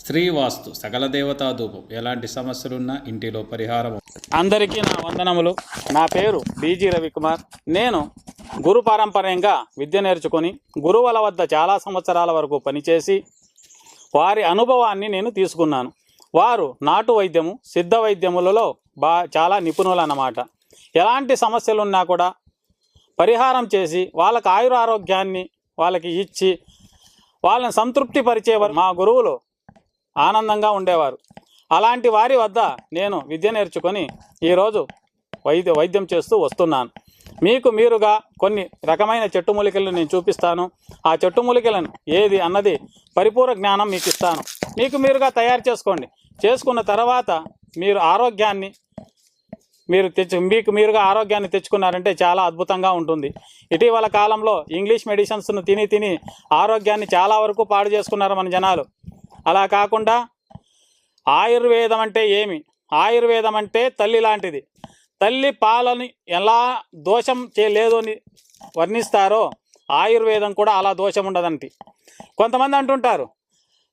శ్రీవాస్తు సకల దేవతా ధూపం. ఎలాంటి సమస్యలున్నా ఇంటిలో పరిహారం అందరికీ నా వందనములు. నా పేరు బీజీ రవికుమార్. నేను గురు పారంపర్యంగా విద్య నేర్చుకొని గురువుల వద్ద చాలా సంవత్సరాల వరకు పనిచేసి వారి అనుభవాన్ని నేను తీసుకున్నాను. వారు నాటు వైద్యము సిద్ధ వైద్యములలో బా చాలా నిపుణులు అన్నమాట ఎలాంటి సమస్యలు ఉన్నా కూడా పరిహారం చేసి వాళ్ళకి ఆయుర ఆరోగ్యాన్ని వాళ్ళకి ఇచ్చి వాళ్ళని సంతృప్తి పరిచేవారు మా గురువులు ఆనందంగా ఉండేవారు. అలాంటి వారి వద్ద నేను విద్య నేర్చుకొని ఈరోజు వైద్య వైద్యం చేస్తూ వస్తున్నాను. మీకు మీరుగా కొన్ని రకమైన చెట్టు మూలికలను నేను చూపిస్తాను. ఆ చెట్టు మూలికలను ఏది అన్నది పరిపూర్ణ జ్ఞానం మీకు ఇస్తాను. మీకు మీరుగా తయారు చేసుకోండి. చేసుకున్న తర్వాత మీరు ఆరోగ్యాన్ని మీరు తెచ్చు మీకు మీరుగా ఆరోగ్యాన్ని తెచ్చుకున్నారంటే చాలా అద్భుతంగా ఉంటుంది. ఇటీవల కాలంలో ఇంగ్లీష్ మెడిసిన్స్ను తిని తిని ఆరోగ్యాన్ని చాలా వరకు పాడు చేసుకున్నారు మన జనాలు. అలా కాకుండా ఆయుర్వేదం అంటే ఏమి? ఆయుర్వేదం అంటే తల్లి లాంటిది. తల్లి పాలని ఎలా దోషం చేయలేదు అని వర్ణిస్తారో ఆయుర్వేదం కూడా అలా దోషం ఉండదంటి కొంతమంది అంటుంటారు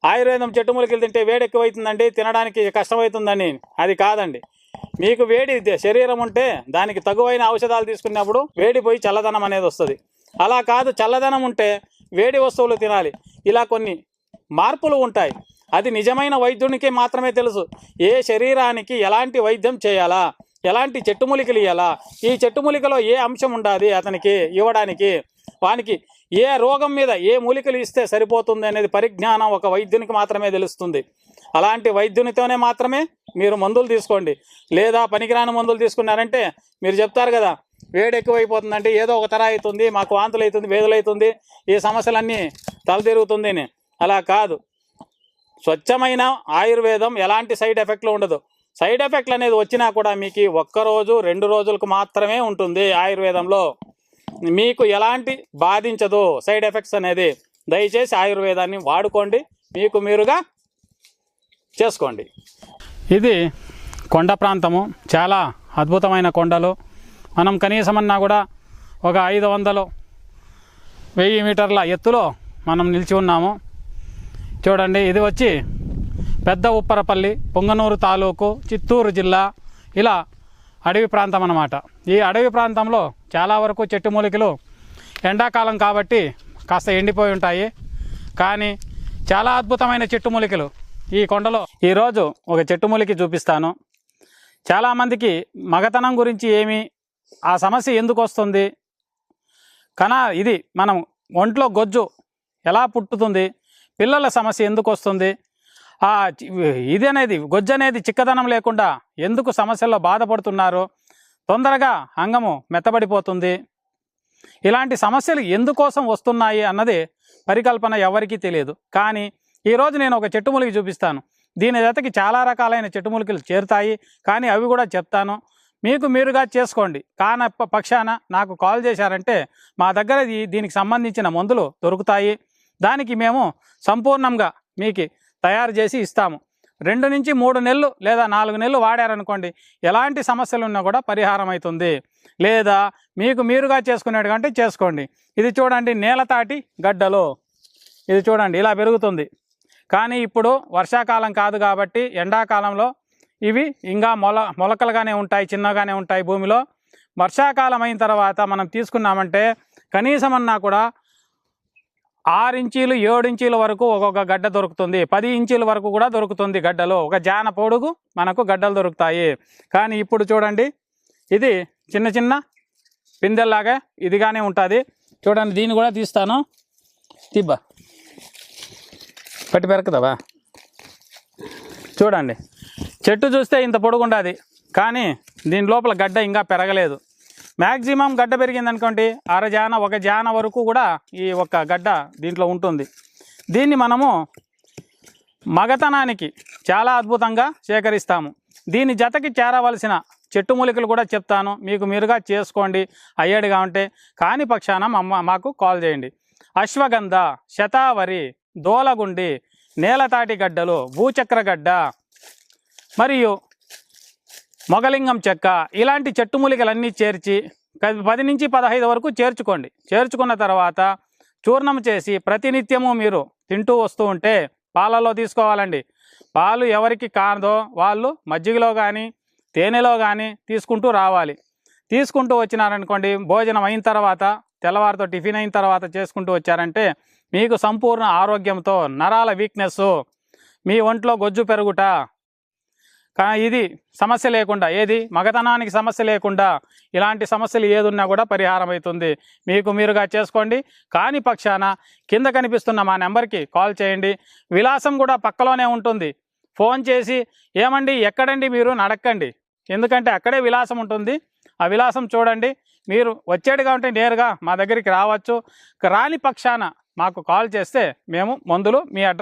ఆయుర్వేదం చెట్టు మూలికలు తింటే వేడి ఎక్కువైతుందండి తినడానికి కష్టమవుతుందని. అది కాదండి. మీకు వేడి దే- శరీరం ఉంటే దానికి తగువైన ఔషధాలు తీసుకున్నప్పుడు వేడి పోయి చల్లదనం అనేది వస్తుంది. అలా కాదు చల్లదనం ఉంటే వేడి వస్తువులు తినాలి. ఇలా కొన్ని మార్పులు ఉంటాయి. అది నిజమైన వైద్యునికి మాత్రమే తెలుసు. ఏ శరీరానికి ఎలాంటి వైద్యం చేయాలా? ఎలాంటి చెట్టు మూలికలు ఇవ్వాలా ఈ చెట్టు మూలికలో ఏ అంశం ఉండాలి అతనికి ఇవ్వడానికి? వానికి ఏ రోగం మీద ఏ మూలికలు ఇస్తే సరిపోతుంది అనేది పరిజ్ఞానం ఒక వైద్యునికి మాత్రమే తెలుస్తుంది. అలాంటి వైద్యునితోనే మాత్రమే మీరు మందులు తీసుకోండి. లేదా పనికిరాని మందులు తీసుకున్నారంటే మీరు చెప్తారు కదా వేడి ఎక్కువైపోతుందంటే ఏదో ఒక తర అవుతుంది మాకు వాంతులు అవుతుంది వేదులు అవుతుంది ఈ సమస్యలన్నీ తలతిరుగుతుంది అని. అలా కాదు. స్వచ్ఛమైన ఆయుర్వేదం ఎలాంటి సైడ్ ఎఫెక్ట్లు ఉండదు. సైడ్ ఎఫెక్ట్లు అనేది వచ్చినా కూడా మీకు ఒక్క రోజు రెండు రోజులకు మాత్రమే ఉంటుంది ఆయుర్వేదంలో. మీకు ఎలాంటి బాధించదు సైడ్ ఎఫెక్ట్స్ అనేది. దయచేసి ఆయుర్వేదాన్ని వాడుకోండి. మీకు మీరుగా చేసుకోండి. ఇది కొండ ప్రాంతము. చాలా అద్భుతమైన కొండలు. మనం కనీసమన్నా కూడా ఒక ఐదు వందలు వెయ్యి మీటర్ల ఎత్తులో మనం నిలిచి ఉన్నాము. చూడండి ఇది వచ్చి పెద్ద ఉప్పరపల్లి పొంగనూరు తాలూకు చిత్తూరు జిల్లా ఇలా అడవి ప్రాంతం అన్నమాట. ఈ అడవి ప్రాంతంలో చాలా వరకు చెట్టు మూలికలు ఎండాకాలం కాబట్టి కాస్త ఎండిపోయి ఉంటాయి. కానీ చాలా అద్భుతమైన చెట్టు మూలికలు ఈ కొండలో. ఈరోజు ఒక చెట్టు మూలికి చూపిస్తాను. చాలామందికి మగతనం గురించి ఏమి ఆ సమస్య ఎందుకు వస్తుంది? కనా ఇది మనం ఒంట్లో గొజ్జు ఎలా పుట్టుతుంది? పిల్లల సమస్య ఎందుకు వస్తుంది? ఆ ఇది అనేది గొజ్జు అనేది చిక్కదనం లేకుండా ఎందుకు సమస్యల్లో బాధపడుతున్నారు తొందరగా అంగము మెత్తబడిపోతుంది. ఇలాంటి సమస్యలు ఎందుకోసం వస్తున్నాయి అన్నది పరికల్పన ఎవరికీ తెలియదు. కానీ ఈరోజు నేను ఒక చెట్టుములికి చూపిస్తాను. దీని జతకి చాలా రకాలైన చెట్టుములికలు చేరుతాయి. కానీ అవి కూడా చెప్తాను. మీకు మీరుగా చేసుకోండి. కాన పక్షాన నాకు కాల్ చేశారంటే మా దగ్గర దీనికి సంబంధించిన మందులు దొరుకుతాయి. దానికి మేము సంపూర్ణంగా మీకు తయారు చేసి ఇస్తాము. రెండు నుంచి మూడు నెలలు లేదా నాలుగు నెలలు వాడారనుకోండి ఎలాంటి సమస్యలు ఉన్నా కూడా పరిహారం అవుతుంది లేదా మీకు మీరుగా చేసుకునేటువంటి చేసుకోండి. ఇది చూడండి నేలతాటి గడ్డలు. ఇది చూడండి ఇలా పెరుగుతుంది. కానీ ఇప్పుడు వర్షాకాలం కాదు కాబట్టి ఎండాకాలంలో ఇవి ఇంకా మొల మొలకలుగానే ఉంటాయి చిన్నగానే ఉంటాయి భూమిలో. వర్షాకాలం అయిన తర్వాత మనం తీసుకున్నామంటే కనీసమన్నా కూడా ఆరు ఇంచీలు ఏడు ఇంచీల వరకు ఒక్కొక్క గడ్డ దొరుకుతుంది. పది ఇంచీల వరకు కూడా దొరుకుతుంది గడ్డలు. ఒక జాన పొడుగు మనకు గడ్డలు దొరుకుతాయి. కానీ ఇప్పుడు చూడండి ఇది చిన్న చిన్న పిందెల్లాగా ఇదిగానే ఉంటుంది. చూడండి దీన్ని కూడా తీస్తాను. తిబ్బా. పట్టి పెరకదావా చూడండి చెట్టు చూస్తే ఇంత పొడుగుండాది. కానీ దీని లోపల గడ్డ ఇంకా పెరగలేదు. మ్యాక్సిమం గడ్డ పెరిగింది అనుకోండి అరజాన ఒక జాన వరకు కూడా ఈ ఒక్క గడ్డ దీంట్లో ఉంటుంది. దీన్ని మనము మగతనానికి చాలా అద్భుతంగా సేకరిస్తాము. దీని జతకి చేరవలసిన చెట్టు మూలికలు కూడా చెప్తాను. మీకు మీరుగా చేసుకోండి అయ్యాడుగా ఉంటే. కాని పక్షాన మమ్మ మాకు కాల్ చేయండి. అశ్వగంధ శతావరి దోలగుండి నేలతాటి గడ్డలు భూచక్ర గడ్డ మరియు మొగలింగం చెక్క ఇలాంటి చెట్టు మూలికలన్నీ చేర్చి పది నుంచి పదహైదు వరకు చేర్చుకోండి. చేర్చుకున్న తర్వాత చూర్ణం చేసి ప్రతినిత్యము మీరు తింటూ వస్తూ ఉంటే పాలలో తీసుకోవాలండి. పాలు ఎవరికి కాదో వాళ్ళు మజ్జిగలో కానీ తేనెలో కానీ తీసుకుంటూ రావాలి. తీసుకుంటూ వచ్చినారనుకోండి భోజనం అయిన తర్వాత తెల్లవారితో టిఫిన్ అయిన తర్వాత చేసుకుంటూ వచ్చారంటే మీకు సంపూర్ణ ఆరోగ్యంతో నరాల వీక్నెస్ మీ ఒంట్లో గొజ్జు పెరుగుట ఇది సమస్య లేకుండా ఏది? మగతనానికి సమస్య లేకుండా ఇలాంటి సమస్యలు ఏదున్నా కూడా పరిహారం అవుతుంది. మీకు మీరుగా చేసుకోండి. కాని పక్షాన కింద కనిపిస్తున్న మా నెంబర్కి కాల్ చేయండి. విలాసం కూడా పక్కలోనే ఉంటుంది. ఫోన్ చేసి ఏమండి? ఎక్కడండి మీరు? నడక్కండి ఎందుకంటే అక్కడే విలాసం ఉంటుంది. ఆ విలాసం చూడండి. మీరు వచ్చేట్టుగా ఉంటే నేరుగా మా దగ్గరికి రావచ్చు. రాని పక్షాన మాకు కాల్ చేస్తే మేము మందులు మీ అడ్రస్